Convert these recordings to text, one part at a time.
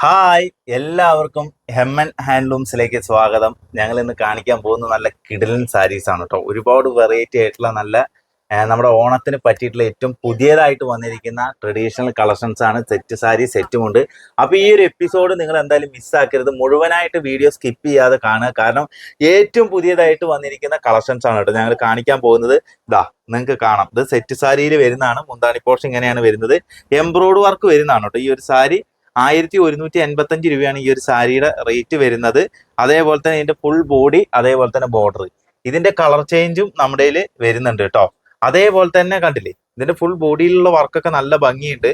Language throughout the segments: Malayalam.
ഹായ് എല്ലാവർക്കും ഹെമ്മൻ ഹാൻഡ്ലൂംസിലേക്ക് സ്വാഗതം. ഞങ്ങൾ ഇന്ന് കാണിക്കാൻ പോകുന്ന നല്ല കിടിലൻ സാരീസ് ആണ് കേട്ടോ ഒരുപാട് വെറൈറ്റി ആയിട്ടുള്ള നല്ല നമ്മുടെ ഓണത്തിന് പറ്റിയിട്ടുള്ള ഏറ്റവും പുതിയതായിട്ട് വന്നിരിക്കുന്ന ട്രഡീഷണൽ കളക്ഷൻസ് ആണ് സെറ്റ് സാരി സെറ്റും ഉണ്ട്. അപ്പൊ ഈ ഒരു എപ്പിസോഡ് നിങ്ങൾ എന്തായാലും മിസ്സാക്കരുത് മുഴുവനായിട്ട് വീഡിയോ സ്കിപ്പ് ചെയ്യാതെ കാണുക. കാരണം ഏറ്റവും പുതിയതായിട്ട് വന്നിരിക്കുന്ന കളക്ഷൻസ് ആണ് കേട്ടോ ഞങ്ങൾ കാണിക്കാൻ പോകുന്നത് ഇതാ നിങ്ങൾക്ക് കാണാം. ഇത് സെറ്റ് സാരിയിൽ വരുന്നതാണ്. മുന്താണി പോർഷൻ ഇങ്ങനെയാണ് വരുന്നത്. എംബ്രോയ്ഡ് വർക്ക് വരുന്നതാണ് കേട്ടോ ഈ ഒരു സാരി ആയിരത്തി ഒരുന്നൂറ്റി എൺപത്തഞ്ച് രൂപയാണ് ഈ ഒരു സാരിയുടെ റേറ്റ് വരുന്നത്. അതേപോലെ തന്നെ ഇതിന്റെ ഫുൾ ബോഡി അതേപോലെ തന്നെ ബോർഡർ ഇതിന്റെ കളർ ചേഞ്ചും നമ്മുടെ വരുന്നുണ്ട് കേട്ടോ. അതേപോലെ തന്നെ കണ്ടില്ലേ ഇതിന്റെ ഫുൾ ബോഡിയിലുള്ള വർക്കൊക്കെ നല്ല ഭംഗിയുണ്ട്.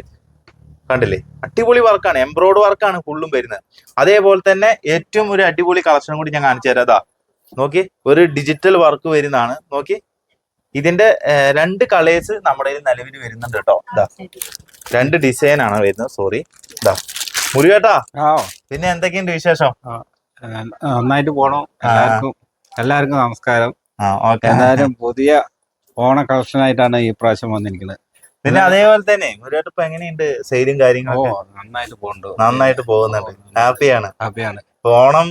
കണ്ടില്ലേ അടിപൊളി വർക്കാണ് എംബ്രോയ്ഡ് വർക്കാണ് ഫുള്ളും വരുന്നത്. അതേപോലെ തന്നെ ഏറ്റവും ഒരു അടിപൊളി കളക്ഷനും കൂടി ഞാൻ കാണിച്ചു തരാം നോക്കി ഒരു ഡിജിറ്റൽ വർക്ക് വരുന്നതാണ്. നോക്കി ഇതിന്റെ രണ്ട് കളേഴ്സ് നമ്മുടെ നിലവിൽ വരുന്നുണ്ട് കേട്ടോ. ഇതാ രണ്ട് ഡിസൈൻ ആണ് വരുന്നത് സോറി ഇതാ മുരുകേട്ടാ പിന്നെ എന്തൊക്കെയുണ്ട് വിശേഷം? നന്നായിട്ട് പോണോ. എല്ലാവർക്കും എല്ലാവർക്കും നമസ്കാരം. എന്തായാലും പുതിയ ഓണ കളക്ഷൻ ആയിട്ടാണ് ഈ പ്രാവശ്യം വന്നിരിക്കുന്നത്. പിന്നെ അതേപോലെ തന്നെ മുരുകേട്ട ഇപ്പൊ എങ്ങനെയുണ്ട് സെയിലും കാര്യങ്ങളും നന്നായിട്ട് പോകുന്നുണ്ട് നന്നായിട്ട് പോകുന്നുണ്ട്. ഹാപ്പിയാണ് ഹാപ്പിയാണ് ഓണം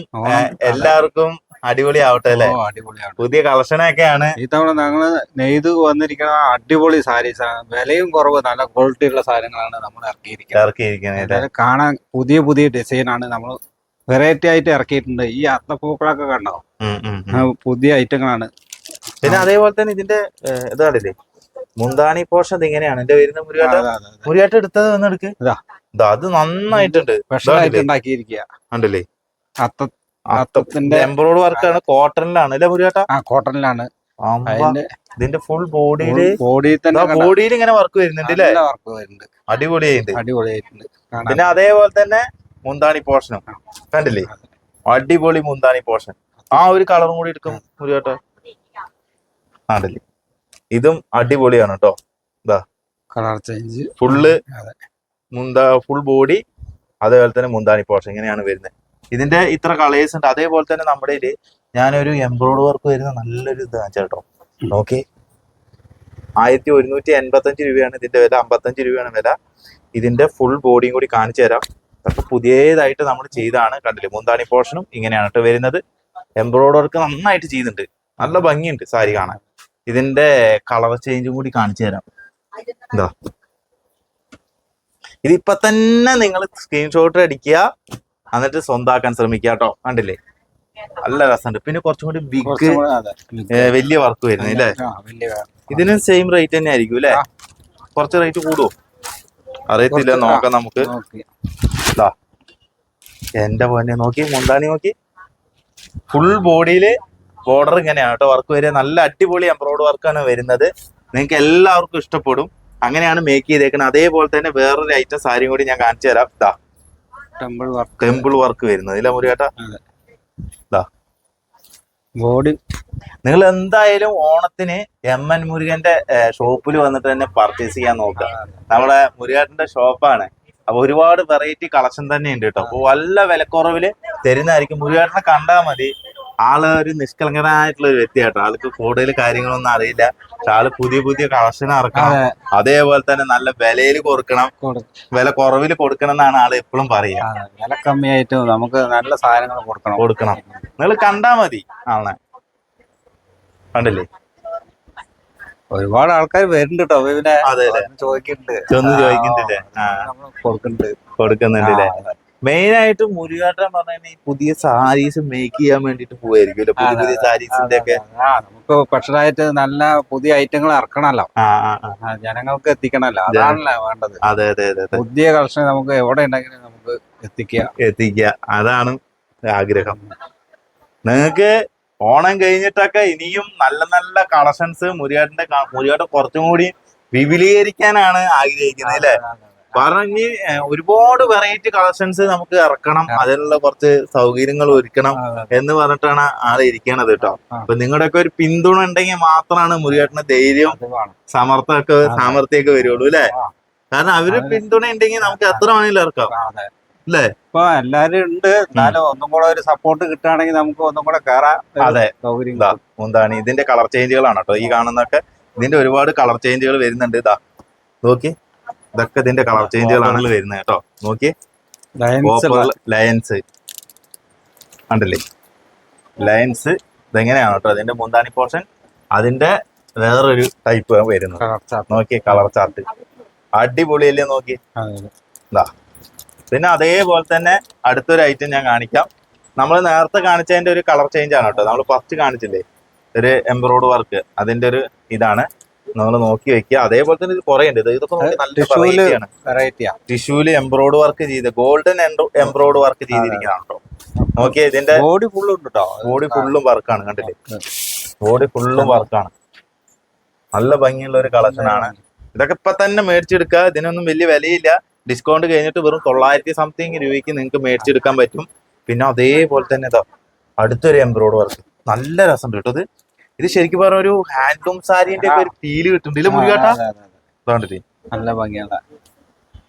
എല്ലാവർക്കും അടിപൊളി ആവട്ടെ അല്ലെ അടിപൊളിയാണ് പുതിയ കളക്ഷനൊക്കെയാണ്. ഇത്തവണ ഞങ്ങൾ നെയ്ത് വന്നിരിക്കുന്ന അടിപൊളി സാരീസ് ആണ്. വിലയും കുറവ് നല്ല ക്വാളിറ്റി ഉള്ള സാധനങ്ങളാണ് നമ്മൾ ഇറക്കിയിരിക്കുന്നത്. ഇറക്കിയിരിക്കുന്നത് കാണാൻ പുതിയ പുതിയ ഡിസൈൻ ആണ് നമ്മൾ വെറൈറ്റി ആയിട്ട് ഇറക്കിയിട്ടുണ്ട്. ഈ അത്തപ്പൂക്കളൊക്കെ കണ്ടോ? പുതിയ ഐറ്റങ്ങളാണ് പിന്നെ അതേപോലെ തന്നെ ഇതിന്റെ ഇത് കണ്ടില്ലേ? മുന്താണി പോഷൻ ഇങ്ങനെയാണ്. എന്റെ വരുന്ന മുരുകാട്ട മുരുകേട്ട എടുത്തത് വന്നെടുക്ക് അത് നന്നായിട്ടുണ്ട്. ഉണ്ടാക്കിയിരിക്കുക അത്ത അത്തത്തിന്റെ എംബ്രോയ്ഡ് വർക്കാണ് കോട്ടണിലാണ് അല്ലെ മുരുകേട്ട? ആ കോട്ടണിലാണ്. അതിന്റെ ഇതിന്റെ ഫുൾ ബോഡിയിൽ ബോഡിയിൽ തന്നെ ബോഡിയിൽ ഇങ്ങനെ വർക്ക് വരുന്നുണ്ട് അല്ലേ? വർക്ക് വരുന്നുണ്ട്. അടിപൊളിയായിട്ട് അടിപൊളിയായിട്ടുണ്ട്. കാണാൻ പിന്നെ അതേപോലെ തന്നെ മുന്താണി പോർഷനും കണ്ടില്ലേ? അടിപൊളി മുന്താണി പോർഷൻ ആ ഒരു കളറും കൂടി എടുക്കും ഒരു കണ്ടില്ലേ? ആണ്ടല്ലേ ഇതും അടിപൊളിയാണ് കേട്ടോ കളർ ചേഞ്ച് ഫുള്ള്. മുന്താ ഫുൾ ബോഡി അതേപോലെ തന്നെ മുന്താണി പോർഷൻ ഇങ്ങനെയാണ് വരുന്നത്. ഇതിന്റെ ഇത്ര കളേഴ്സ് ഉണ്ട്. അതേപോലെ തന്നെ നമ്മുടെ ഇതിൽ ഞാനൊരു എംബ്രോയ്ഡ് വർക്ക് വരുന്ന നല്ലൊരു ഇതാണ് ചേട്ടോ ഓക്കെ ആയിരത്തി ഒരുന്നൂറ്റി എൺപത്തഞ്ച് രൂപയാണ് ഇതിന്റെ വില. അമ്പത്തഞ്ച് രൂപയാണ് വില. ഇതിന്റെ ഫുൾ ബോഡിയും കൂടി കാണിച്ചു തരാം. അപ്പൊ പുതിയതായിട്ട് നമ്മൾ ചെയ്താണ് കണ്ടില്ലേ? മുന്താണി പോർഷനും ഇങ്ങനെയാണ് വരുന്നത്. എംബ്രോയ്ഡ് വർക്ക് നന്നായിട്ട് ചെയ്യുന്നുണ്ട് നല്ല ഭംഗിയുണ്ട് സാരി കാണാൻ. ഇതിന്റെ കളർ ചേഞ്ചും കൂടി കാണിച്ചു തരാം. എന്താ ഇതിപ്പൊ തന്നെ നിങ്ങൾ സ്ക്രീൻഷോട്ട് അടിക്കുക എന്നിട്ട് സ്വന്താക്കാൻ ശ്രമിക്കുക കേട്ടോ കണ്ടില്ലേ? നല്ല രസമുണ്ട്. പിന്നെ കുറച്ചും കൂടി ബിഗ്. വലിയ വർക്ക് വരുന്നത് അല്ലേ. ഇതിന് സെയിം റേറ്റ് തന്നെ ആയിരിക്കും അല്ലേ. കുറച്ച് റേറ്റ് കൂടുവോ? അറിയത്തില്ല നോക്കാം നമുക്ക്. എന്റെ പോന്നെ നോക്കി മുണ്ടാണി നോക്കി. ഫുൾ ബോഡിയിൽ ബോർഡർ ഇങ്ങനെയാണ് കേട്ടോ വർക്ക് വരിക. നല്ല അടിപൊളി എംബ്രോയ്ഡ് വർക്കാണ് വരുന്നത്. നിങ്ങൾക്ക് എല്ലാവർക്കും ഇഷ്ടപ്പെടും. അങ്ങനെയാണ് മേക്ക് ചെയ്തേക്കുന്നത്. അതേപോലെ തന്നെ വേറൊരു ഐറ്റം സാരിയും കൂടി ഞാൻ കാണിച്ചു തരാം. ദാ ടെമ്പിൾ വർക്ക് വരുന്നത്. ഇല്ല മുരുകേട്ട? ബോഡി നിങ്ങൾ എന്തായാലും ഓണത്തിന് എം എൻ മുരുകന്റെ ഷോപ്പിൽ വന്നിട്ട് തന്നെ പർച്ചേസ് ചെയ്യാൻ നോക്കുക. നമ്മുടെ മുരുകേട്ടന്റെ ഷോപ്പാണ് അപ്പൊ ഒരുപാട് വെറൈറ്റി കളക്ഷൻ തന്നെ ഉണ്ട് കേട്ടോ. അപ്പൊ വല്ല വിലക്കുറവിൽ തരുന്നതായിരിക്കും. മുരുകേട്ടനെ കണ്ടാൽ മതി. ആൾ ഒരു നിഷ്കളങ്കനായിട്ടുള്ള ഒരു വ്യക്തിയാട്ടോ. ആൾക്ക് കൂടുതൽ കാര്യങ്ങളൊന്നും അറിയില്ല. പക്ഷെ ആൾ പുതിയ പുതിയ കളക്ഷൻ ഇറക്കണം. അതേപോലെ തന്നെ നല്ല വിലയിൽ കൊടുക്കണം. കൊടു- വില കുറവിൽ കൊടുക്കണം എന്നാണ് ആൾ എപ്പോഴും പറയുക. വില കമ്മിയായിട്ട് നമുക്ക് നല്ല സാധനങ്ങൾ കൊടുക്കണം. കൊടുക്കണം. നിങ്ങൾ കണ്ടാ മതി ആളെ. കണ്ടില്ലേ? ഒരുപാട് ആൾക്കാർ വരുന്നുണ്ട് കേട്ടോ പിന്നെ അതെ ചോദിക്കുന്നുണ്ട്. കൊടുക്കുന്നുണ്ട്. കൊടുക്കുന്നുണ്ട് അല്ലേ നമ്മൾ കൊടുക്കുന്നുണ്ട് മെയിൻ ആയിട്ട് മുരുകാട്ടൻ പറഞ്ഞ ഈ പുതിയ സാരീസ് മേക്ക് ചെയ്യാൻ വേണ്ടിട്ട് പോവായിരിക്കും പുതിയ പുതിയ സാരീസിന്റെ ഒക്കെ നമുക്ക് സ്പെഷ്യലായിട്ട് നല്ല പുതിയ ഐറ്റങ്ങൾ ഇറക്കണല്ലോ. ജനങ്ങൾക്ക് എത്തിക്കണല്ലോ. അതാണല്ലോ വേണ്ടത്. അതെ അതെ അതെ പുതിയ കളക്ഷൻ നമുക്ക് എവിടെ ഉണ്ടെങ്കിലും നമുക്ക് എത്തിക്ക. എത്തിക്കുക. അതാണ് ആഗ്രഹം. നിങ്ങക്ക് ഓണം കഴിഞ്ഞിട്ടൊക്കെ ഇനിയും നല്ല നല്ല കളക്ഷൻസ് മുരുകാട്ടിന്റെ മുരുകാട്ടം കുറച്ചും കൂടി വിപുലീകരിക്കാനാണ് ആഗ്രഹിക്കുന്നത് അല്ലെ? പറഞ്ഞ് ഒരുപാട് വെറൈറ്റി കളക്ഷൻസ് നമുക്ക് ഇറക്കണം അതിനുള്ള കുറച്ച് സൗകര്യങ്ങൾ ഒരുക്കണം എന്ന് പറഞ്ഞിട്ടാണ് ആളെ ഇരിക്കണത് കേട്ടോ. അപ്പൊ നിങ്ങളുടെയൊക്കെ ഒരു പിന്തുണ ഉണ്ടെങ്കിൽ മാത്രമാണ് മുരുകേട്ടന് ധൈര്യം. സമർത്ഥമൊക്കെ. സാമർത്ഥ്യമൊക്കെ വരുള്ളൂ അല്ലെ? കാരണം അവർ. പിന്തുണ ഉണ്ടെങ്കിൽ നമുക്ക് എത്ര വേണമെങ്കിലും ഇറക്കാം. അല്ലേ? ഇപ്പൊ എല്ലാരും ഉണ്ട്. എന്നാലും ഒന്നും കൂടെ ഒരു സപ്പോർട്ട് കിട്ടുകയാണെങ്കിൽ നമുക്ക് ഒന്നും കൂടെ കയറാം അതെ. എന്താണ് ഇതിന്റെ കളർ ചേഞ്ചുകളാണ് കേട്ടോ ഈ കാണുന്നൊക്കെ ഇതിന്റെ ഒരുപാട് കളർ ചേഞ്ചുകൾ വരുന്നുണ്ട്. ഇതാ നോക്കി ഇതൊക്കെ ഇതിന്റെ കളർ ചേഞ്ചുകളാണ് വരുന്നത് കേട്ടോ. നോക്കി ലയൻസ് കണ്ടില്ലേ? ലയൻസ് ഇതെങ്ങനെയാണ് കേട്ടോ? അതിന്റെ മുന്താണി പോർഷൻ അതിന്റെ വേറൊരു ടൈപ്പ് വരുന്നത്. കളർ ചാർട്ട് അടിപൊളി കളർ ചാർട്ട് അടിപൊളിയല്ലേ നോക്കി. ഇതാ പിന്നെ അതേപോലെ തന്നെ അടുത്തൊരു ഐറ്റം ഞാൻ കാണിക്കാം. നമ്മൾ നേരത്തെ കാണിച്ചതിന്റെ ഒരു കളർ ചേഞ്ച് ആണ് കേട്ടോ. നമ്മൾ ഫസ്റ്റ് കാണിച്ചില്ലേ? ഒരു എംബ്രോയ്ഡ് വർക്ക് അതിന്റെ ഒരു ഇതാണ്. നമ്മൾ നോക്കി വെക്കുക. അതേപോലെ തന്നെ ഇത് കുറേ ഉണ്ട്. ഇതൊക്കെ നോക്കി നല്ല വെറൈറ്റിയാണ് വെറൈറ്റിയാ ടിഷ്യൂൽ എംബ്രോയ്ഡ് വർക്ക് ചെയ്ത് ഗോൾഡൻ എംബ്രോയ്ഡ് വർക്ക് ചെയ്തിരിക്കുകയാണ് കേട്ടോ നോക്കിയേ ഇതിന്റെ ബോഡി ഫുള്ളും ഉണ്ട് കേട്ടോ ബോഡി ഫുള്ളും വർക്കാണ് കണ്ടില്ലേ? ബോഡി ഫുള്ളും വർക്കാണ് നല്ല ഭംഗിയുള്ള ഒരു കളക്ഷൻ ആണ്. ഇതൊക്കെ ഇപ്പൊ തന്നെ മേടിച്ചെടുക്കുക. ഇതിനൊന്നും വലിയ വിലയില്ല. ഡിസ്കൗണ്ട് കഴിഞ്ഞിട്ട് വെറും തൊള്ളായിരത്തി സംതിങ് രൂപയ്ക്ക് നിങ്ങൾക്ക് മേടിച്ചെടുക്കാൻ പറ്റും. പിന്നെ അതേപോലെ തന്നെ ഇതാ അടുത്തൊരു എംബ്രോയ്ഡ് വർക്ക് നല്ല രസമുണ്ട് കേട്ടോ ഇത്. ഇത് ശരിക്കും പറഞ്ഞ ഒരു ഹാൻഡ്ലൂം സാരിന്റെ ഒക്കെ ഒരു ഫീൽ കിട്ടുന്നുണ്ട് മുരുകാട്ട? നല്ല ഭംഗിയാണ്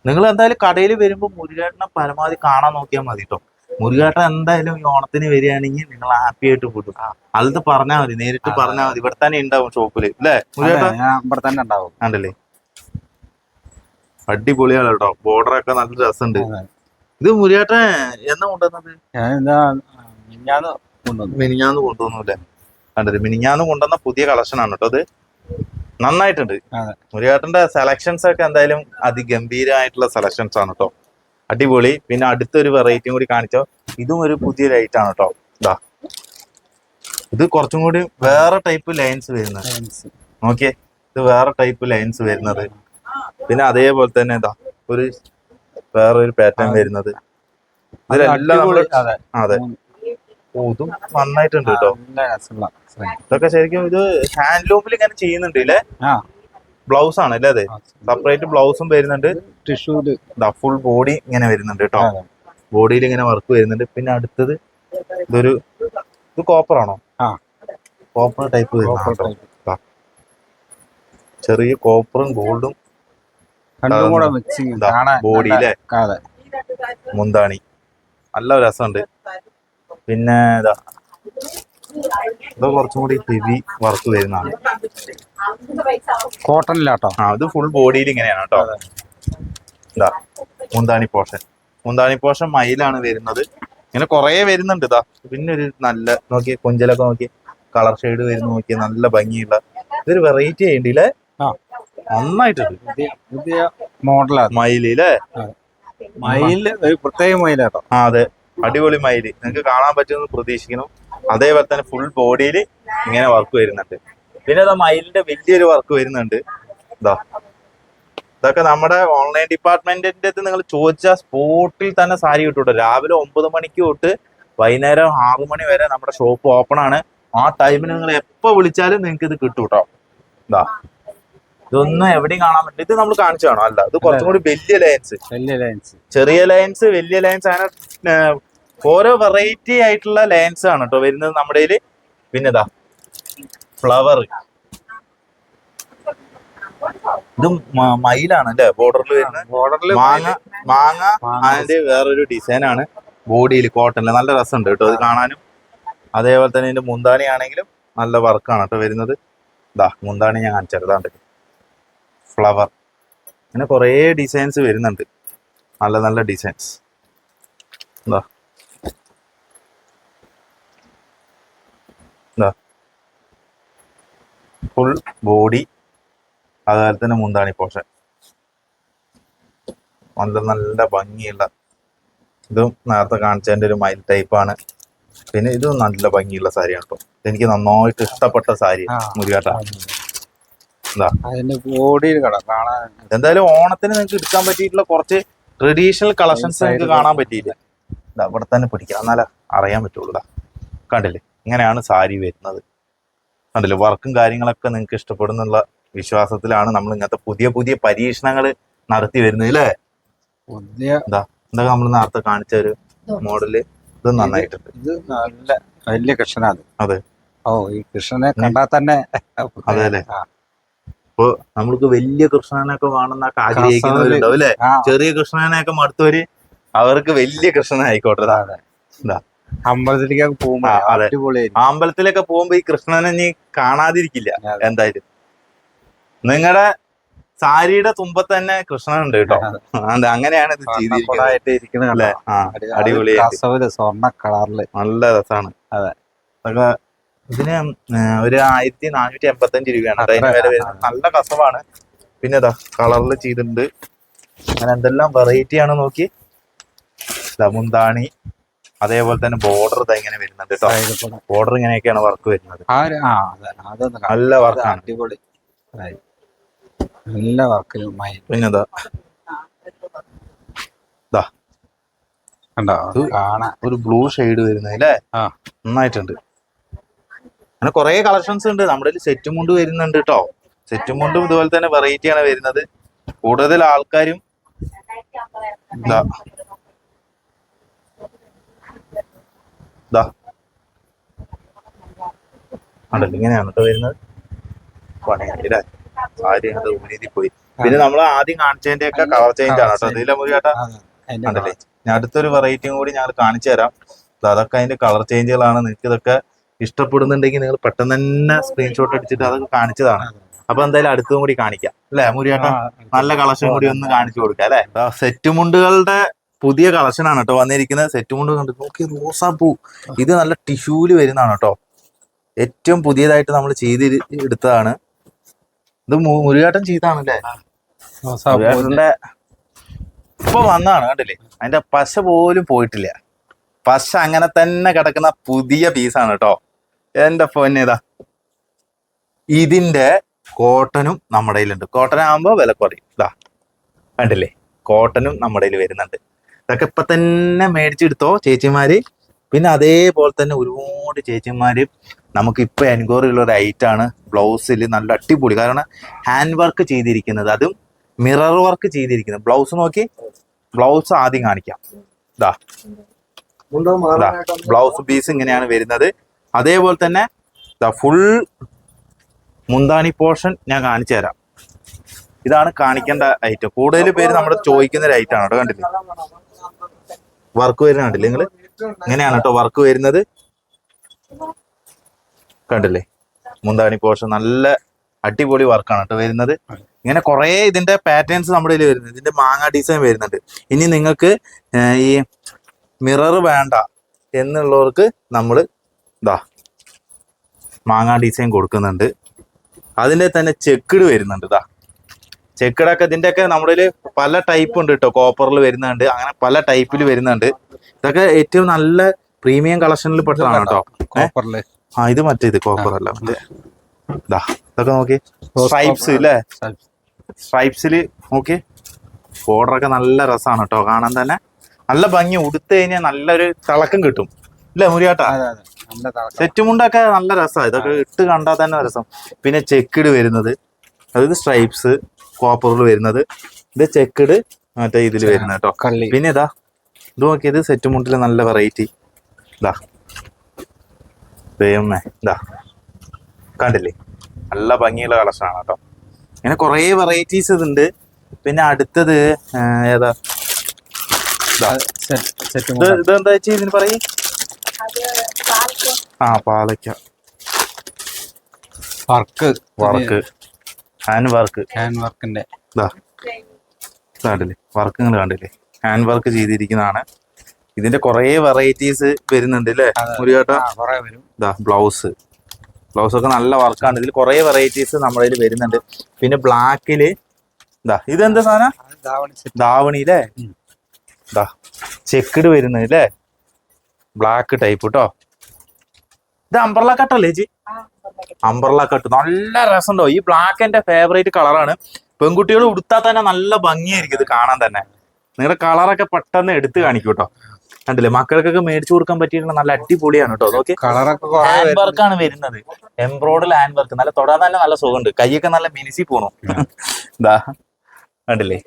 നിങ്ങൾ എന്തായാലും കടയിൽ വരുമ്പോൾ മുരുകേട്ടനെ പരമാവധി കാണാൻ നോക്കിയാൽ മതി കേട്ടോ മുരുകേട്ടൻ എന്തായാലും ഈ ഓണത്തിന് വരികയാണെങ്കിൽ നിങ്ങൾ ഹാപ്പി ആയിട്ട് കൂടും അത് പറഞ്ഞാൽ മതി നേരിട്ട് പറഞ്ഞാൽ മതി. ഇവിടെ തന്നെ ഉണ്ടാവും ഷോപ്പിൽ അല്ലേ മുരുകേട്ട? അതെ, ഇവിടെ ഉണ്ടാവും. കണ്ടല്ലേ അടിപൊളിയാണ് കേട്ടോ ബോർഡർ ഒക്കെ നല്ല രസമുണ്ട് ഇത് മുരുകേട്ടൻ എന്നാ കൊണ്ടുവന്നത്? ഞാൻ കൊണ്ടുവന്നു. മിനിഞ്ഞാന്ന് കൊണ്ടുവന്നു അല്ലേ കണ്ടത്. മിനിഞ്ഞാന്ന് കൊണ്ടുവന്ന പുതിയ കളക്ഷനാണ് ആണ് കേട്ടോ അത്. നന്നായിട്ടുണ്ട്. മുരുകേട്ടന്റെ സെലക്ഷൻസ് ഒക്കെ എന്തായാലും അതിഗംഭീരമായിട്ടുള്ള സെലക്ഷൻസ് ആണ് കേട്ടോ. അടിപൊളി. പിന്നെ അടുത്തൊരു വെറൈറ്റിയും കൂടി കാണിച്ചോ. ഇതും ഒരു പുതിയ ലൈറ്റ് ആണ് കേട്ടോ. ഇതാ ഇത് കുറച്ചും കൂടി വേറെ ടൈപ്പ് ലൈൻസ് വരുന്നത്. നോക്കിയേ. ഇത് വേറെ ടൈപ്പ് ലൈൻസ് വരുന്നത്. പിന്നെ അതേപോലെ തന്നെ ഇതാ ഒരു വേറൊരു പാറ്റേൺ. വരുന്നത്. അത് ഇതും നന്നായിട്ടുണ്ട് കേട്ടോ. ഇതൊക്കെ ശരിക്കും ഇത് ഹാൻഡ്ലൂമിൽ ഇങ്ങനെ ചെയ്യുന്നുണ്ട് ഇല്ലേ? ബ്ലൗസ് ആണ് അല്ലേ അതെ? സെപ്പറേറ്റ് ബ്ലൗസും വരുന്നുണ്ട്. ടിഷ്യൂൽ ഫുൾ ബോഡി ഇങ്ങനെ വരുന്നുണ്ട് കേട്ടോ. ബോഡിയിൽ ഇങ്ങനെ വർക്ക് വരുന്നുണ്ട്. പിന്നെ അടുത്തത് ഇതൊരു ഇത് കോപ്പർ ആണോ. കോപ്പർ ടൈപ്പ് ചെറിയ കോപ്പറും ഗോൾഡും രണ്ടും കൂടെ മിക്സിങ് ഇതാ, കാണാൻ ല്ലേ? അതെ. മുന്താണി. നല്ല രസമുണ്ട്. പിന്നെ ഇതാ ഇത് കുറച്ചും കൂടി ഹെവി വർക്ക് വരുന്നതാണ് കോട്ടണിലാട്ടോ? ആ ഇത് ഫുൾ ബോഡിയിൽ ഇങ്ങനെയാണ് കേട്ടോ. ഇതാ മുന്താണി പോഷൻ മുന്താണി പോഷൻ മയിലാണ് വരുന്നത്. ഇങ്ങനെ കുറേ വരുന്നുണ്ട് ഇതാ. പിന്നെ ഒരു നല്ല നോക്കിയ കൊഞ്ചലൊക്കെ നോക്കി കളർ ഷെയ്ഡ് വരുന്ന നോക്കിയ നല്ല ഭംഗിയുള്ള ഇതൊരു വെറൈറ്റി ആയിട്ടില്ലേ. നന്നായിട്ടുണ്ട്. പുതിയ മോഡലാണ് മയിലേ മയിൽ ഒരു പ്രത്യേക മയിലാട്ടോ. ആ അതെ. അടിപൊളി മയിൽ. നിങ്ങൾക്ക് കാണാൻ പറ്റുമെന്ന് പ്രതീക്ഷിക്കുന്നു. അതേപോലെ തന്നെ ഫുൾ ബോഡിയിൽ ഇങ്ങനെ വർക്ക് വരുന്നുണ്ട്. പിന്നെ അതാ മയിലിന്റെ വലിയൊരു വർക്ക് വരുന്നുണ്ട്. ഇതാ ഇതൊക്കെ നമ്മുടെ ഓൺലൈൻ ഡിപ്പാർട്ട്മെന്റിന്റെ അടുത്ത് നിങ്ങൾ ചോദിച്ചാൽ സ്പോട്ടിൽ തന്നെ സാരി കിട്ടും രാവിലെ ഒമ്പത് മണിക്ക് തൊട്ട് വൈകുന്നേരം ആറു മണി വരെ നമ്മുടെ ഷോപ്പ് ഓപ്പൺ ആണ്. ആ ടൈമിന് നിങ്ങൾ എപ്പോ വിളിച്ചാലും നിങ്ങൾക്ക് ഇത് കിട്ടും കേട്ടോ ഇതാ ഇതൊന്നും എവിടെയും കാണാൻ പറ്റില്ല. ഇത് നമ്മൾ കാണിച്ചു കാണാം അല്ല ഇത് കുറച്ചും കൂടി വലിയ ലയൻസ് വലിയ ലൈൻസ് ചെറിയ ലയൻസ് വലിയ ലയൻസ് അങ്ങനെ ഓരോ വെറൈറ്റി ആയിട്ടുള്ള ലയൻസ് ആണ് കേട്ടോ വരുന്നത് നമ്മുടെ പിന്നെതാ ഫ്ലവർ ഇത് മയിലാണ് അല്ലെ? ബോർഡറിൽ വരുന്നത്. ബോർഡറിൽ മാങ്ങ മാങ്ങ അതിന്റെ വേറൊരു ഡിസൈൻ ആണ്. ബോഡിയിൽ കോട്ടണിൽ നല്ല രസമുണ്ട് കേട്ടോ അത് കാണാനും. അതേപോലെ തന്നെ ഇതിന്റെ മുന്താണി ആണെങ്കിലും നല്ല വർക്കാണ് കേട്ടോ വരുന്നത്. ഇതാ മുന്താണി ഞാൻ കാണിച്ചതാണ്ട് ഫ്ലവർ അങ്ങനെ കുറേ ഡിസൈൻസ് വരുന്നുണ്ട്. നല്ല നല്ല ഡിസൈൻസ് എന്താ എന്താ ഫുൾ ബോഡി അതുപോലെ തന്നെ മുന്താണി പോഷൻ. നല്ല നല്ല ഭംഗിയുള്ള. ഇതും നേരത്തെ കാണിച്ചതിന്റെ ഒരു മൈൽ ടൈപ്പ് ആണ്. പിന്നെ ഇതും നല്ല ഭംഗിയുള്ള സാരിയാണ് കേട്ടോ എനിക്ക് നന്നായിട്ട് ഇഷ്ടപ്പെട്ട സാരി. മുരുകാട്ട. അതിന്റെ ബോഡിയിൽ കട കാണാൻ എന്തായാലും ഓണത്തിന് നിങ്ങൾക്ക് എടുക്കാൻ പറ്റിയിട്ടുള്ള കുറച്ച് ട്രഡീഷണൽ കളക്ഷൻസ് നിങ്ങൾക്ക് കാണാൻ പറ്റിയില്ല. ഇതാ ഇവിടെ തന്നെ പിടിക്കാം എന്നാലേ അറിയാൻ പറ്റുള്ളൂ ഇതാ കണ്ടില്ലേ? ഇങ്ങനെയാണ് സാരി വരുന്നത്. കണ്ടില്ലേ? വർക്കും കാര്യങ്ങളൊക്കെ നിങ്ങൾക്ക് ഇഷ്ടപ്പെടുന്നുള്ള വിശ്വാസത്തിലാണ് നമ്മൾ ഇങ്ങനത്തെ പുതിയ പുതിയ പരീക്ഷണങ്ങൾ നടത്തി വരുന്നത് അല്ലേ പുതിയ എന്താ നമ്മൾ നേരത്തെ കാണിച്ച ഒരു മോഡൽ ഇത് നന്നായിട്ടുണ്ട്. ഇത് നല്ല വലിയ കൃഷ്ണനാണ്. അതെ. ഓ ഈ കൃഷ്ണനെ കണ്ടാൽ തന്നെ അതെ അല്ലേ? ആ. ഇപ്പൊ നമ്മൾക്ക് വലിയ കൃഷ്ണനൊക്കെ വേണമെന്നൊക്കെ ആഗ്രഹിക്കുന്നവരുണ്ടാവും അല്ലെ? ചെറിയ കൃഷ്ണനെയൊക്കെ മടുത്തവര് അവർക്ക് വലിയ കൃഷ്ണൻ ആയിക്കോട്ടെ അമ്പലത്തിലേക്ക്. അമ്പലത്തിലേക്കൊക്കെ പോകുമ്പോ അമ്പലത്തിലൊക്കെ പോകുമ്പോ ഈ കൃഷ്ണനെ നീ കാണാതിരിക്കില്ല എന്തായാലും. നിങ്ങളുടെ സാരിയുടെ തുമ്പത്ത് തന്നെ കൃഷ്ണൻ ഉണ്ട് കേട്ടോ അങ്ങനെയാണ് ഇത് ചെയ്തിരിക്കുന്നത്. അടിപൊളിയായിട്ട്. സ്വർണ കളറിൽ. നല്ല രസമാണ് അതെ. അതൊക്കെ ഇതിന് ഒരു ആയിരത്തി നാനൂറ്റി എൺപത്തഞ്ച് രൂപയാണ് അതിന് വില വരുന്നത്. നല്ല കസവാണ്. പിന്നെ ഇതാ കളറിൽ ചെയ്തിട്ടുണ്ട്. അങ്ങനെ എന്തെല്ലാം വെറൈറ്റി ആണ് നോക്കി. മുന്താണി. അതേപോലെ തന്നെ ബോർഡർ ഇതാ ഇങ്ങനെ വരുന്നുണ്ട് കേട്ടോ ബോർഡർ ഇങ്ങനെയൊക്കെയാണ് വർക്ക് വരുന്നത്. നല്ല വർക്കാണ് അടിപൊളി. നല്ല വർക്ക് പിന്നെന്താ ഒരു ബ്ലൂ ഷെയ്ഡ് വരുന്നത് ആ. നന്നായിട്ടുണ്ട്. അങ്ങനെ കുറെ കളക്ഷൻസ് ഉണ്ട്. നമ്മുടെ സെറ്റും മുണ്ട് വരുന്നുണ്ട് കേട്ടോ സെറ്റും മുണ്ടും ഇതുപോലെ തന്നെ വെറൈറ്റി ആണ് വരുന്നത്. കൂടുതൽ ആൾക്കാരും ഇതാ. ഇതാ. ഉണ്ടല്ലോ ഇങ്ങനെയാണ് കേട്ടോ വരുന്നത്. സാരി അത് ഊരി പോയി. പിന്നെ നമ്മൾ ആദ്യം കാണിച്ചതിന്റെ ഒക്കെ കളർ ചേഞ്ച് ആണ് കേട്ടോ ഇതിലെ മുറി ചേട്ടാ അതെ. അതിന്റെ ഞാൻ അടുത്തൊരു വെറൈറ്റിയും കൂടി ഞാൻ കാണിച്ചു തരാം. അതൊക്കെ അതിന്റെ കളർ ചേഞ്ചുകളാണ് നിങ്ങൾക്ക് ഇതൊക്കെ ഇഷ്ടപ്പെടുന്നുണ്ടെങ്കിൽ നിങ്ങൾ പെട്ടെന്ന് തന്നെ സ്ക്രീൻഷോട്ട് അടിച്ചിട്ട് അതൊക്കെ കാണിച്ചതാണ്. അപ്പൊ എന്തായാലും അടുത്തതും കൂടി കാണിക്കാം. അല്ലെ മുരിയാട്ട? നല്ല കളക്ഷൻ കൂടി ഒന്ന് കാണിച്ചു കൊടുക്കാം അല്ലെ? സെറ്റ് മുണ്ടുകളുടെ പുതിയ കളക്ഷൻ ആണ് കേട്ടോ വന്നിരിക്കുന്നത്. സെറ്റ് മുണ്ട് കണ്ടു നോക്കി റോസാപ്പൂ ഇത് നല്ല ടിഷ്യൂൽ വരുന്നതാണ് കേട്ടോ. ഏറ്റവും പുതിയതായിട്ട് നമ്മൾ ചെയ്ത് എടുത്തതാണ്. ഇത് മുരിയാട്ടം മുരുകാട്ടൻ ചെയ്താണല്ലേ. മുരുകാട്ടന്റെ ഇപ്പൊ വന്നാണ് കണ്ടില്ലേ? അതിന്റെ പശ പോലും പോയിട്ടില്ല. പശ അങ്ങനെ തന്നെ കിടക്കുന്ന പുതിയ പീസാണ് കേട്ടോ. എന്റെ പൊന്നേതാ ഇതിന്റെ കോട്ടനും നമ്മുടെ കയ്യിലുണ്ട്. കോട്ടൺ ആകുമ്പോ വില കുറയും. ഇതാ. കണ്ടില്ലേ? കോട്ടനും നമ്മുടെ കയ്യിൽ വരുന്നുണ്ട്. ഇതൊക്കെ ഇപ്പൊ തന്നെ മേടിച്ചെടുത്തോ ചേച്ചിമാര്? പിന്നെ അതേപോലെ തന്നെ ഒരുപാട് ചേച്ചിമാര് നമുക്ക് ഇപ്പൊ എൻക്വയറി ഉള്ള ഒരു ആണ്. ബ്ലൗസിൽ നല്ല അടിപൊളി. കാരണം ഹാൻഡ് വർക്ക് ചെയ്തിരിക്കുന്നത് അതും മിറർ വർക്ക് ചെയ്തിരിക്കുന്നത്. ബ്ലൗസ് നോക്കി ബ്ലൗസ് ആദ്യം കാണിക്കാം. ഇതാ. ബ്ലൗസ് പീസ് ഇങ്ങനെയാണ് വരുന്നത്. അതേപോലെ തന്നെ ദ ഫുൾ മുന്താനി പോർഷൻ ഞാൻ കാണിച്ചു തരാം. ഇതാണ് കാണിക്കേണ്ട ഐറ്റം കൂടുതൽ പേര് നമ്മുടെ ചോദിക്കുന്ന ഒരു ഐറ്റം ആണ് കേട്ടോ കണ്ടില്ലേ? വർക്ക് വരുന്ന കണ്ടില്ലേ നിങ്ങൾ? ഇങ്ങനെയാണ് കേട്ടോ വർക്ക് വരുന്നത്. കണ്ടില്ലേ? മുന്താണി പോർഷൻ നല്ല അടിപൊളി വർക്കാണ് കേട്ടോ വരുന്നത്. ഇങ്ങനെ കുറേ ഇതിന്റെ പാറ്റേൺസ് നമ്മുടെ കയ്യിൽ വരുന്നത് ഇതിന്റെ മാങ്ങ ഡിസൈൻ വരുന്നുണ്ട്. ഇനി നിങ്ങൾക്ക് ഈ മിറർ വേണ്ട എന്നുള്ളവർക്ക് നമ്മൾ ഇതാ മാങ്ങ ഡിസൈൻ കൊടുക്കുന്നുണ്ട്. അതിന്റെ തന്നെ ചെക്കിട് വരുന്നുണ്ട് ഇതാ ചെക്കിടൊക്കെ ഇതിന്റെ ഒക്കെ നമ്മുടെ പല ടൈപ്പ് ഉണ്ട് കേട്ടോ കോപ്പറിൽ വരുന്നുണ്ട് അങ്ങനെ പല ടൈപ്പിൽ വരുന്നുണ്ട്. ഇതൊക്കെ ഏറ്റവും നല്ല പ്രീമിയം കളക്ഷനിൽ പെട്ടതാണ് കേട്ടോ ആ ഇത് മറ്റേ ഇത് കോപ്പർ അല്ല മറ്റേ ഇതാ ഇതൊക്കെ നോക്കി. സ്ട്രൈപ്സ് ഇല്ലേ സ്ട്രൈപ്സിൽ നോക്കി. ബോർഡറൊക്കെ നല്ല രസമാണ് കേട്ടോ കാണാൻ തന്നെ. നല്ല ഭംഗി ഉടുത്തു കഴിഞ്ഞാൽ നല്ലൊരു തിളക്കം കിട്ടും. ഇല്ലേ മുരിയാട്ടാ? സെറ്റ് മുണ്ടൊക്കെ നല്ല രസമാണ് ഇതൊക്കെ ഇട്ട് കണ്ടാൽ തന്നെ രസം. പിന്നെ ചെക്കിട് വരുന്നത്. അതായത് സ്ട്രൈപ്സ് കോപ്പറിൽ വരുന്നത്. ഇത് ചെക്കിട് മറ്റേ ഇതിൽ വരുന്നത് കേട്ടോ. കള്ളി. പിന്നെ ഇതാ ഇത് നോക്കിയത് സെറ്റ് മുണ്ടിൽ നല്ല വെറൈറ്റി ഇതാ. ദൈവമേ ഇതാ. കണ്ടില്ലേ? നല്ല ഭംഗിയുള്ള കളക്ഷനാണ് കേട്ടോ. ഇങ്ങനെ കുറേ വെറൈറ്റീസ് ഇതുണ്ട്. പിന്നെ അടുത്തത് ഏതാ? ഇതെന്താ വെച്ചാൽ ഇതിന് പറയും? ആ പാലക്ക work. Work. Hand work. Hand വർക്കിന്റെ. കണ്ടില്ലേ? വർക്ക് നിങ്ങൾ കണ്ടില്ലേ? ഹാൻഡ് വർക്ക് ചെയ്തിരിക്കുന്നതാണ്. ഇതിന്റെ കുറേ വെറൈറ്റീസ് വരുന്നുണ്ട് അല്ലേ? മുരുകേട്ടാ? വരും. ഇതാ ബ്ലൗസ്. ബ്ലൗസ് ഒക്കെ നല്ല വർക്കാണ്. ഇതിൽ കുറെ വെറൈറ്റീസ് നമ്മുടെ കയ്യിൽ വരുന്നുണ്ട്. പിന്നെ ബ്ലാക്കിൽ ഇതാ ഇതെന്താ സാധനം? ധാവണി അല്ലേ. ഇതാ ചെക്കിട് വരുന്നത് അല്ലേ? ബ്ലാക്ക് ടൈപ്പ് കേട്ടോ ഇത് അംബർല കട്ടല്ലേ ചേച്ചി? അംബർല കട്ട് നല്ല രസമുണ്ടോ? ഈ ബ്ലാക്ക് എന്റെ ഫേവറേറ്റ് കളറാണ് പെൺകുട്ടികൾ ഉടുത്താൽ തന്നെ നല്ല ഭംഗിയായിരിക്കും ഇത് കാണാൻ തന്നെ. നിങ്ങളുടെ കളറൊക്കെ പെട്ടെന്ന് എടുത്ത് കാണിക്കും കേട്ടോ കണ്ടില്ലേ? മക്കൾക്കൊക്കെ മേടിച്ചു കൊടുക്കാൻ പറ്റിയിട്ടുള്ള നല്ല അടിപൊളിയാണ് കേട്ടോ നോക്കി. ഹാൻഡ് വർക്ക് ആണ് വരുന്നത്. എംബ്രോയിഡ് ഹാൻഡ് വർക്ക് നല്ല തൊടാൻ തന്നെ നല്ല സുഖമുണ്ട്. കൈയൊക്കെ നല്ല മിനിസി പോണു. ഇതാ കണ്ടില്ലേ?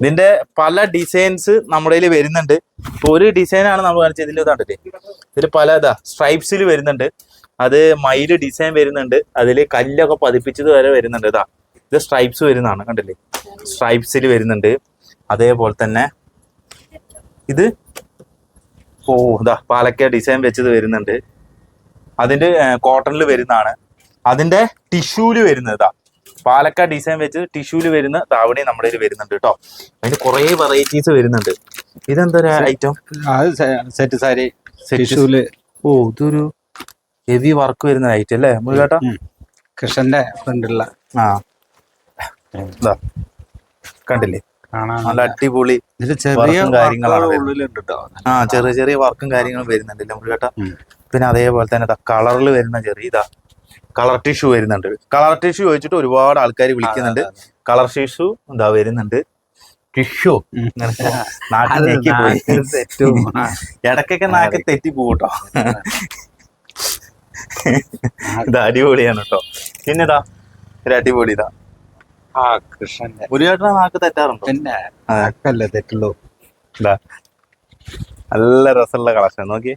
ഇതിന്റെ പല ഡിസൈൻസ് നമ്മുടെ കയ്യിൽ വരുന്നുണ്ട്. ഒരു ഡിസൈനാണ് നമ്മൾ കാണിച്ചത്. ഇതിൽ കണ്ടില്ലേ ഇതിൽ പല ഇതാ സ്ട്രൈപ്സിൽ വരുന്നുണ്ട്. അത് മയിൽ ഡിസൈൻ വരുന്നുണ്ട്. അതിൽ കല്ലൊക്കെ പതിപ്പിച്ചത് വരെ വരുന്നുണ്ട്. ഇതാ ഇത് സ്ട്രൈപ്സ് വരുന്നതാണ്. കണ്ടില്ലേ? സ്ട്രൈപ്സിൽ വരുന്നുണ്ട്. അതേപോലെ തന്നെ ഇത് ഓ ഇതാ പാലക്ക ഡിസൈൻ വെച്ചത് വരുന്നുണ്ട്. അതിന്റെ കോട്ടണിൽ വരുന്നതാണ്. അതിന്റെ ടിഷ്യൂൽ വരുന്നതാ പാലക്കാട് ഡിസൈൻ വെച്ച് ടിഷ്യൂൽ വരുന്ന താവണി നമ്മുടെ കയ്യിൽ വരുന്നുണ്ട് കേട്ടോ അതിന് കുറേ വെറൈറ്റീസ് വരുന്നുണ്ട്. ഇതെന്തൊരു ഐറ്റം സെറ്റ് സാരി ടിഷ്യൂൽ. ഓ ഇതൊരു ഹെവി വർക്ക് വരുന്ന ഐറ്റം അല്ലേ കേട്ടോ കൃഷ്ണന്റെ ഫ്രണ്ടുള്ള ആ. കണ്ടില്ലേ? നല്ല അടിപൊളി വർക്കും കാര്യങ്ങളാണ് ആ ചെറിയ ചെറിയ വർക്കും കാര്യങ്ങളും വരുന്നുണ്ട് മുരുകേട്ടാ? ഉം. പിന്നെ അതേപോലെ തന്നെ കളറിൽ വരുന്ന ചെറിയ ഇതാ കളർ ടിഷ്യൂ വരുന്നുണ്ട്. കളർ ടിഷ്യൂ ചോദിച്ചിട്ട് ഒരുപാട് ആൾക്കാർ വിളിക്കുന്നുണ്ട്. കളർ ടിഷ്യൂ എന്താ വരുന്നുണ്ട്? ടിഷ്യൂ നാട്ടിലേക്ക് പോയി. ഇടയ്ക്കൊക്കെ നാക്ക് തെറ്റി പോകട്ടോ. ഇത് അടിപൊളിയാണ് കേട്ടോ പിന്നെതാ ഒരു അടിപൊളി ഇതാ ആ കൃഷ്ണൻ ഒരു ചേട്ടന നാക്ക് തെറ്റാറുണ്ടോ? തെറ്റുള്ളൂ. നല്ല രസമുള്ള കളക്ഷൻ നോക്കി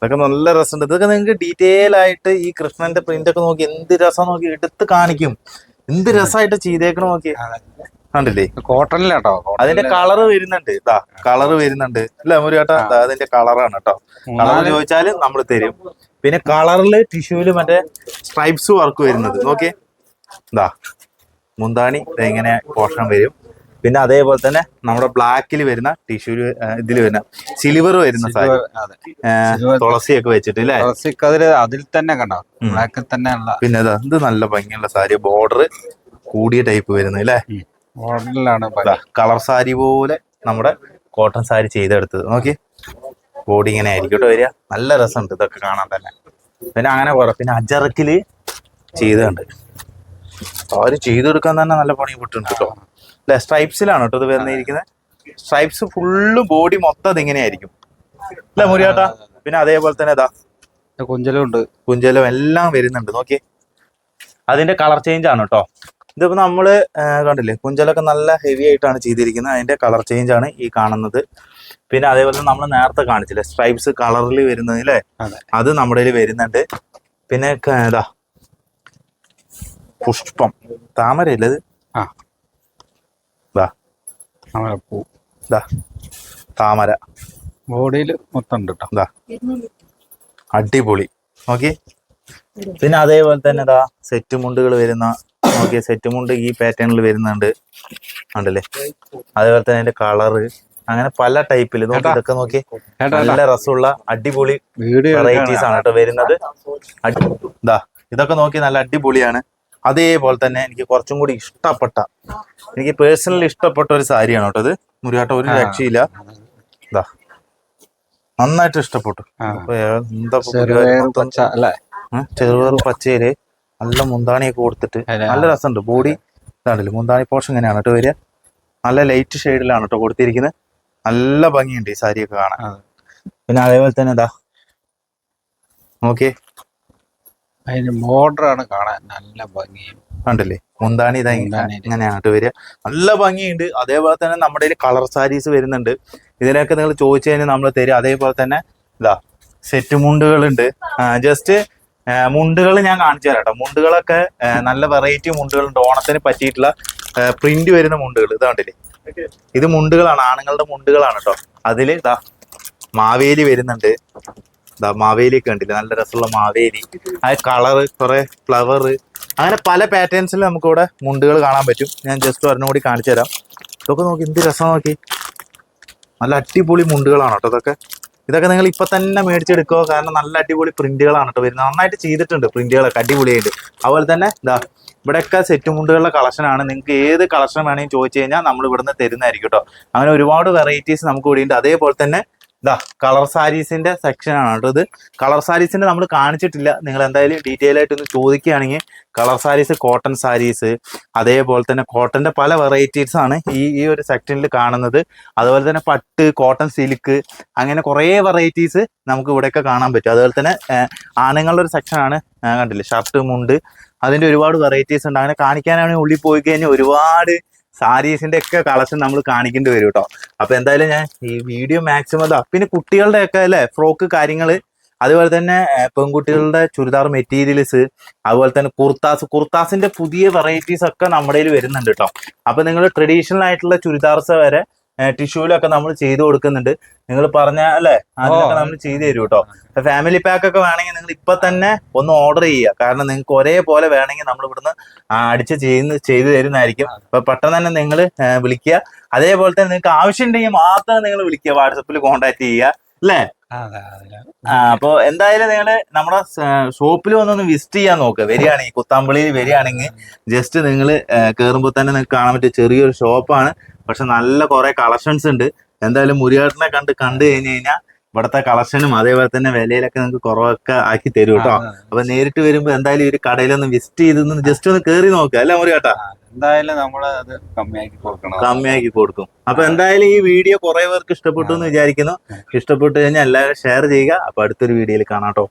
ഇതൊക്കെ നല്ല രസമുണ്ട്. ഇതൊക്കെ നിങ്ങൾക്ക് ഡീറ്റെയിൽ ആയിട്ട് ഈ കൃഷ്ണന്റെ പ്രിന്റ് ഒക്കെ നോക്കി എന്ത് രസം നോക്കി എടുത്ത് കാണിക്കും. എന്ത് രസമായിട്ട് ചെയ്തേക്കണ നോക്കി. കണ്ടില്ലേ? കോട്ടണിലാട്ടോ. അതിന്റെ കളർ വരുന്നുണ്ട്. ഇതാ കളർ വരുന്നുണ്ട്. അല്ല മുരു ചേട്ടാ അതിന്റെ കളറാണ് കേട്ടോ കളർ ചോദിച്ചാൽ നമ്മൾ തരും. പിന്നെ കളറിൽ ടിഷ്യൂൽ മറ്റേ സ്ട്രൈപ്സ് വർക്ക് വരുന്നത്. നോക്കിയേ ഇതാ മുന്താണി ഇതെങ്ങനെ പോർഷൻ വരും. പിന്നെ അതേപോലെ തന്നെ നമ്മുടെ ബ്ലാക്കിൽ വരുന്ന ടിഷ്യൂ ഇതിൽ വരുന്ന സിൽവർ വരുന്ന സാരി ഒക്കെ തുളസിയൊക്കെ വെച്ചിട്ട് അല്ലേ അതിൽ തന്നെ കണ്ടോ? ബ്ലാക്കിൽ തന്നെ പിന്നെ എന്ത് ഇത് നല്ല ഭംഗിയുള്ള സാരി ബോർഡർ കൂടിയ ടൈപ്പ് വരുന്നത് അല്ലേ ബോർഡറിലാണ് കളർ സാരി പോലെ നമ്മുടെ കോട്ടൺ സാരി ചെയ്തെടുത്തത്. നോക്കി. ബോഡി ഇങ്ങനെ ആയിരിക്കും കേട്ടോ വരിക. നല്ല രസമുണ്ട് ഇതൊക്കെ കാണാൻ തന്നെ. പിന്നെ അങ്ങനെ കുറെ പിന്നെ അജറക്കിൽ ചെയ്തുണ്ട് അവർ ചെയ്തെടുക്കാൻ തന്നെ നല്ല പണി കിട്ടുന്നുണ്ട് കേട്ടോ. അല്ലെ? സ്ട്രൈപ്സിലാണ് കേട്ടോ ഇത് വന്നിരിക്കുന്നത്. സ്ട്രൈപ്സ് ഫുള്ള് ബോഡി മൊത്തം അതിങ്ങനെയായിരിക്കും. അല്ലെ മുരിയാട്ടാ പിന്നെ അതേപോലെ തന്നെ ഇതാ കുഞ്ചലും ഉണ്ട് കുഞ്ചലും എല്ലാം വരുന്നുണ്ട്. നോക്കിയേ. അതിന്റെ കളർ ചേഞ്ച് ആണ് കേട്ടോ. ഇതിപ്പോ നമ്മൾ കണ്ടില്ലേ? കുഞ്ചലൊക്കെ നല്ല ഹെവി ആയിട്ടാണ് ചെയ്തിരിക്കുന്നത്. അതിന്റെ കളർ ചേഞ്ച് ആണ് ഈ കാണുന്നത്. പിന്നെ അതേപോലെ നമ്മൾ നേരത്തെ കാണിച്ചില്ലേ? സ്ട്രൈപ്സ് കളറിൽ വരുന്നത് അല്ലേ? അതെ. നമ്മുടെ വരുന്നുണ്ട്. പിന്നെ ഇതാ പുഷ്പം. താമരയില്ല ഇത്? ആ. പൂ ഇതാ താമര. ബോഡിയിൽ മൊത്തം ഉണ്ട് കേട്ടോ ഇതാ അടിപൊളി. നോക്കി പിന്നെ അതേപോലെ തന്നെ ഇതാ സെറ്റ് മുണ്ടുകൾ വരുന്ന നോക്കിയ സെറ്റ് മുണ്ട് ഈ പാറ്റേണിൽ വരുന്നുണ്ട്. ഉണ്ടല്ലേ അതേപോലെ തന്നെ അതിന്റെ കളറ് അങ്ങനെ പല ടൈപ്പിൽ. ഇതൊക്കെ നോക്കി നല്ല രസമുള്ള അടിപൊളി വെറൈറ്റീസ് ആണ് കേട്ടോ വരുന്നത്. ഇതാ ഇതൊക്കെ നോക്കി നല്ല അടിപൊളിയാണ്. അതേപോലെ തന്നെ എനിക്ക് കുറച്ചും കൂടി ഇഷ്ടപ്പെട്ട എനിക്ക് പേഴ്സണലി ഇഷ്ടപ്പെട്ട ഒരു സാരിയാണ് കേട്ടോ ഇത്. മുരുകാട്ട ഒരു. രക്ഷയില്ല. ഇതാ നന്നായിട്ട് ഇഷ്ടപ്പെട്ടു. എന്താ ചെറുപയർ പച്ചയിൽ നല്ല മുന്താണിയൊക്കെ കൊടുത്തിട്ട് അതെ. നല്ല രസമുണ്ട്. ബോഡി ഇതാണല്ലോ മുന്താണി പോർഷൻ ഇങ്ങനെയാണ് കേട്ടോ വരിക. നല്ല ലൈറ്റ് ഷെയ്ഡിലാണ് കേട്ടോ കൊടുത്തിരിക്കുന്നത്. നല്ല ഭംഗിയുണ്ട് ഈ സാരിയൊക്കെ കാണാൻ. പിന്നെ അതേപോലെ തന്നെ ഇതാ നോക്കിയേ. അതിന് ബോർഡർ ആണ് കാണാൻ നല്ല ഭംഗിയും കണ്ടില്ലേ? മുന്താണി ഇതാ. ഇങ്ങനെയാണ് വരിക. നല്ല ഭംഗിയുണ്ട്. അതേപോലെ തന്നെ നമ്മുടെ കയ്യിൽ കളർ സാരീസ് വരുന്നുണ്ട്. ഇതിനൊക്കെ നിങ്ങൾ ചോദിച്ചു കഴിഞ്ഞാൽ നമ്മൾ തരും. അതേപോലെ തന്നെ ഇതാ സെറ്റ് മുണ്ടുകളുണ്ട്. ജസ്റ്റ് മുണ്ടുകൾ ഞാൻ കാണിച്ചു തരാം കേട്ടോ. മുണ്ടുകളൊക്കെ നല്ല വെറൈറ്റി മുണ്ടുകളുണ്ട്. ഓണത്തിന് പറ്റിയിട്ടുള്ള പ്രിന്റ് വരുന്ന മുണ്ടുകൾ. ഇതാണ്ടില്ലേ ഇത് മുണ്ടുകളാണ്. ആണുങ്ങളുടെ മുണ്ടുകളാണ് കേട്ടോ. അതിൽ ഇതാ മാവേലി വരുന്നുണ്ട്. ഇതാ മാവേലി ഒക്കെ കണ്ടില്ലേ? നല്ല രസമുള്ള മാവേലി. ആ കളറ് കുറെ ഫ്ലവർ അങ്ങനെ പല പാറ്റേൺസിൽ നമുക്ക് ഇവിടെ മുണ്ടുകൾ കാണാൻ പറ്റും. ഞാൻ ജസ്റ്റ് ഒരെണ്ണം കൂടി കാണിച്ചു തരാം. ഇതൊക്കെ നോക്കി എന്ത് രസം നോക്കി. നല്ല അടിപൊളി മുണ്ടുകളാണ് കേട്ടോ ഇതൊക്കെ. ഇതൊക്കെ നിങ്ങൾ ഇപ്പൊ തന്നെ മേടിച്ചെടുക്കുക. കാരണം നല്ല അടിപൊളി പ്രിന്റുകളാണ് കേട്ടോ വരുന്നത്. നന്നായിട്ട് ചെയ്തിട്ടുണ്ട് പ്രിന്റുകളൊക്കെ അടിപൊളിയായിട്ട്. അതുപോലെ തന്നെ ഇതാ ഇവിടെയൊക്കെ സെറ്റ് മുണ്ടുകളുടെ കളക്ഷനാണ് നിങ്ങൾക്ക് ഏത് കളക്ഷൻ വേണമെങ്കിലും ചോദിച്ചു കഴിഞ്ഞാൽ നമ്മൾ ഇവിടുന്ന് തരുന്നതായിരിക്കും കേട്ടോ. അങ്ങനെ ഒരുപാട് വെറൈറ്റീസ് നമുക്ക് ഇവിടെ ഉണ്ട്. അതേപോലെ തന്നെ ഇതാ കളർ സാരീസിന്റെ സെക്ഷൻ ആണ് കേട്ടോ ഇത്. കളർ സാരീസിന്റെ നമ്മൾ കാണിച്ചിട്ടില്ല. നിങ്ങൾ എന്തായാലും ഡീറ്റെയിൽ ആയിട്ട് ഒന്ന് ചോദിക്കുകയാണെങ്കിൽ കളർ സാരീസ് കോട്ടൺ സാരീസ് അതേപോലെ തന്നെ കോട്ടന്റെ പല വെറൈറ്റീസ് ആണ് ഈ ഈ ഒരു സെക്ഷനിൽ കാണുന്നത്. അതുപോലെ തന്നെ പട്ട് കോട്ടൺ സിൽക്ക് അങ്ങനെ കുറേ വെറൈറ്റീസ് നമുക്ക് ഇവിടെയൊക്കെ കാണാൻ പറ്റും. അതുപോലെ തന്നെ ആണുങ്ങളുടെ ഒരു സെക്ഷനാണ് കണ്ടില്ലേ? ഷർട്ട് മുണ്ട്. അതിന്റെ ഒരുപാട് വെറൈറ്റീസ് ഉണ്ട്. അങ്ങനെ കാണിക്കാനാണെങ്കിൽ ഉള്ളിൽ പോയി കഴിഞ്ഞാൽ ഒരുപാട് സാരീസിന്റെ ഒക്കെ കളക്ഷൻ നമ്മൾ കാണിക്കേണ്ടി വരും കേട്ടോ അപ്പൊ എന്തായാലും ഞാൻ ഈ വീഡിയോ മാക്സിമം ഇതാ. പിന്നെ കുട്ടികളുടെ ഒക്കെ അല്ലെ ഫ്രോക്ക് കാര്യങ്ങൾ അതുപോലെ തന്നെ പെൺകുട്ടികളുടെ ചുരിദാർ മെറ്റീരിയൽസ് അതുപോലെ തന്നെ കുർത്താസ്. കുർത്താസിന്റെ പുതിയ വെറൈറ്റീസ് ഒക്കെ നമ്മുടെ വരുന്നുണ്ട് കേട്ടോ അപ്പൊ നിങ്ങൾ ട്രഡീഷണൽ ആയിട്ടുള്ള ചുരിദാർസ് വരെ ടിഷ്യൂലൊക്കെ നമ്മൾ ചെയ്തു കൊടുക്കുന്നുണ്ട്. നിങ്ങൾ പറഞ്ഞ അല്ലേ? അതിനൊക്കെ നമ്മൾ ചെയ്തു തരും കേട്ടോ ഫാമിലി പാക്ക് ഒക്കെ വേണമെങ്കിൽ നിങ്ങൾ ഇപ്പൊ തന്നെ ഒന്ന് ഓർഡർ ചെയ്യുക. കാരണം നിങ്ങൾക്ക് ഒരേപോലെ വേണമെങ്കിൽ നമ്മൾ ഇവിടുന്ന് അടിച്ച് ചെയ്യുന്ന ചെയ്തു തരുന്നതായിരിക്കും. അപ്പൊ പെട്ടെന്ന് തന്നെ നിങ്ങൾ വിളിക്കുക. അതേപോലെ തന്നെ നിങ്ങൾക്ക് ആവശ്യമുണ്ടെങ്കിൽ മാത്രം നിങ്ങൾ വിളിക്കുക. വാട്സപ്പിൽ കോൺടാക്ട് ചെയ്യുക. അല്ലേ അപ്പൊ എന്തായാലും നിങ്ങൾ നമ്മുടെ ഷോപ്പിൽ വന്നൊന്ന് വിസിറ്റ് ചെയ്യാൻ നോക്കുക വരികയാണെങ്കിൽ കുത്താമ്പള്ളിയിൽ വരികയാണെങ്കിൽ ജസ്റ്റ് നിങ്ങൾ കയറുമ്പോൾ തന്നെ നിങ്ങൾക്ക് കാണാൻ പറ്റിയ ചെറിയൊരു ഷോപ്പാണ്. പക്ഷെ നല്ല കുറെ കളക്ഷൻസ് ഉണ്ട്. എന്തായാലും മുരിയാട്ടിനെ കണ്ട് കണ്ടു കഴിഞ്ഞു കഴിഞ്ഞാൽ ഇവിടുത്തെ കളക്ഷനും അതേപോലെ തന്നെ വിലയിലൊക്കെ നിങ്ങൾക്ക് കുറവൊക്കെ ആക്കി തരും കേട്ടോ. അപ്പൊ നേരിട്ട് വരുമ്പോ എന്തായാലും ഈ ഒരു കടയിലൊന്ന് വിസിറ്റ് ചെയ്തൊന്ന് ജസ്റ്റ് ഒന്ന് കയറി നോക്കുക അല്ലെ മുരിയാട്ടാ എന്തായാലും നമ്മൾ അത് കമ്മിയാക്കി കൊടുക്കണം. കമ്മിയാക്കി കൊടുക്കും. അപ്പൊ എന്തായാലും ഈ വീഡിയോ കുറെ പേർക്ക് ഇഷ്ടപ്പെട്ടു എന്ന് വിചാരിക്കുന്നു. ഇഷ്ടപ്പെട്ടു കഴിഞ്ഞാൽ എല്ലാവരും ഷെയർ ചെയ്യുക. അപ്പൊ അടുത്തൊരു വീഡിയോയിൽ കാണാട്ടോ